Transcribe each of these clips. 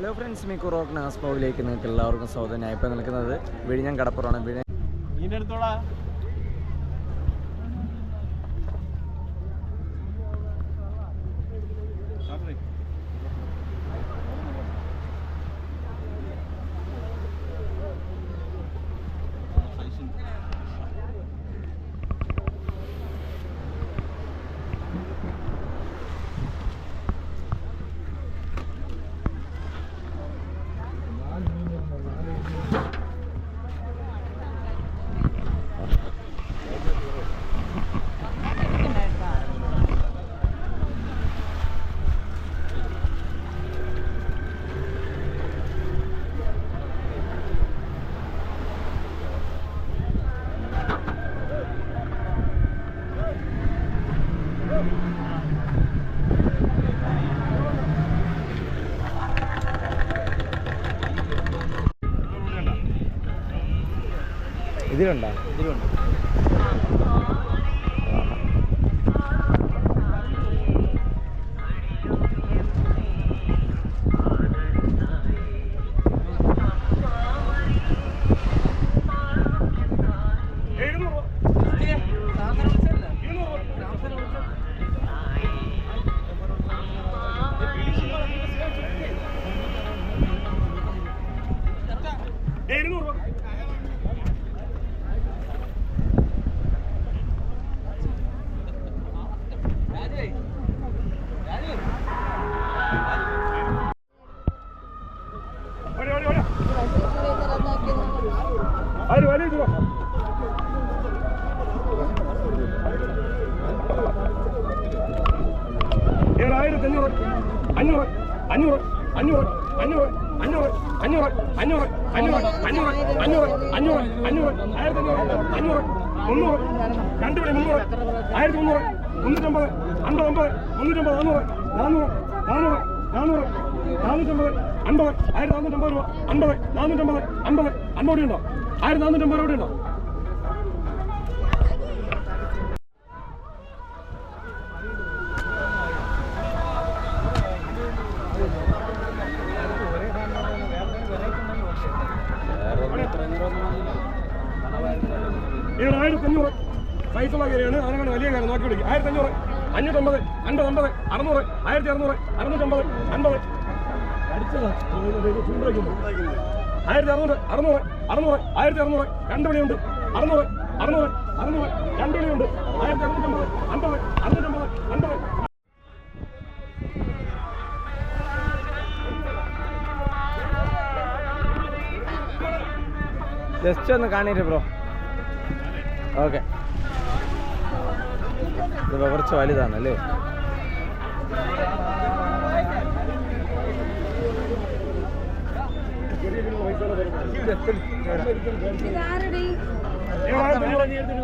Hello friends Mikku rock നാസ്പോയിലേക്ക് നിങ്ങൾക്ക് എല്ലാവർക്കും സ്വാഗതം. ഞാൻ ഇപ്പോൾ നിൽക്കുന്നത് വിഴിഞ്ഞം കടപ്പുറമാണ്. വിഴിഞ്ഞം ഇതിലുണ്ടോ ഇതിലുണ്ട്. ഇരുന്നൂറ് രൂപ. അടുത്തോടാ ഇതിലുണ്ടോ ഇതിലുണ്ട് ആയിരത്തി അഞ്ഞൂറ് അഞ്ഞൂറ് അഞ്ഞൂറ് അഞ്ഞൂറ് അഞ്ഞൂറ് അഞ്ഞൂറ് അഞ്ഞൂറ് അഞ്ഞൂറ് അഞ്ഞൂറ് അഞ്ഞൂറ് അഞ്ഞൂറ് അഞ്ഞൂറ് അഞ്ഞൂറ് ആയിരത്തി അഞ്ഞൂറ് അഞ്ഞൂറ് മുന്നൂറ് രണ്ടുപടി മുന്നൂറ് ആയിരത്തി മുന്നൂറ് മുന്നൂറ്റമ്പത് അമ്പത് അമ്പത് മുന്നൂറ്റമ്പത് നാന്നൂറ് നാന്നൂറ് നാന്നൂറ് നാന്നൂറ് നാനൂറ്റമ്പത് അൻപത് ആയിരത്തി നാനൂറ്റമ്പത് രൂപ അൻപത് നാനൂറ്റമ്പത് അൻപത് അൻപത് ഉണ്ടോ? ആയിരത്തി നാനൂറ്റമ്പത് രൂപ ഉണ്ടോ? ഇവിടെ ആയിരത്തി അഞ്ഞൂറ് സൈസുള്ള കയറിയാണ്. അതിനങ്ങനെ വലിയ കാര്യം നോക്കി പിടിക്കും. ആയിരത്തി അഞ്ഞൂറ് അഞ്ഞൂറ്റമ്പത് അൻപത് അമ്പത് അറുന്നൂറ് ആയിരത്തി അറുന്നൂറ് അറുന്നൂറ്റമ്പത് അൻപത്. ആയിരത്തി അറുന്നൂറ് അറുന്നൂറ് അറുന്നൂറ് ആയിരത്തി അറുന്നൂറ് രണ്ട് മണിയുണ്ട് അറുന്നൂറ് അറുന്നൂറ് അറുന്നൂറ് രണ്ട് മണിയുണ്ട് ആയിരത്തി അറുന്നൂറ്റമ്പത് അൻപത് അറുന്നൂറ്റമ്പത് അൻപത്. ജസ്റ്റ് ഒന്ന് കാണിയിട്ട് ബ്രോ. ഓക്കെ. കുറച്ച് വലുതാണ്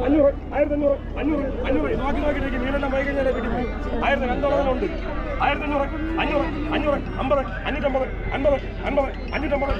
അഞ്ഞൂറ് ആയിരത്തി അഞ്ഞൂറ് അഞ്ഞൂറ്. അഞ്ഞൂറ് നോക്കി മീനെല്ലാം പോയി കഴിഞ്ഞാലേ പിടിക്കും ആയിരത്തി രണ്ടോളങ്ങളുണ്ട് ആയിരത്തി അഞ്ഞൂറ് അഞ്ഞൂറ് അഞ്ഞൂറ് അമ്പത് അഞ്ഞൂറ്റമ്പത് അൻപത് അൻപത് അഞ്ഞൂറ്റമ്പത്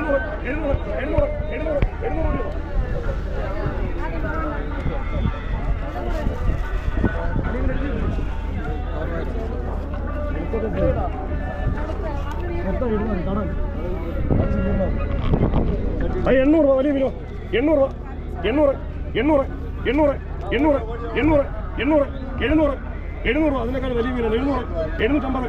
എഴുന്നൂറ് എഴുന്നൂറ് എഴുന്നൂറ് എഴുന്നൂറ് എഴുന്നൂറ് രൂപ എണ്ണൂറ് രൂപ വലിയ വിലോ എണ്ണൂറ് എണ്ണൂറ് എണ്ണൂറ് എണ്ണൂറ് എണ്ണൂറ് എണ്ണൂറ് എണ്ണൂറ് എഴുന്നൂറ് എഴുന്നൂറ് അതിനേക്കാൾ വലിയ വില എഴുന്നൂറ് എഴുന്നൂറ്റമ്പത്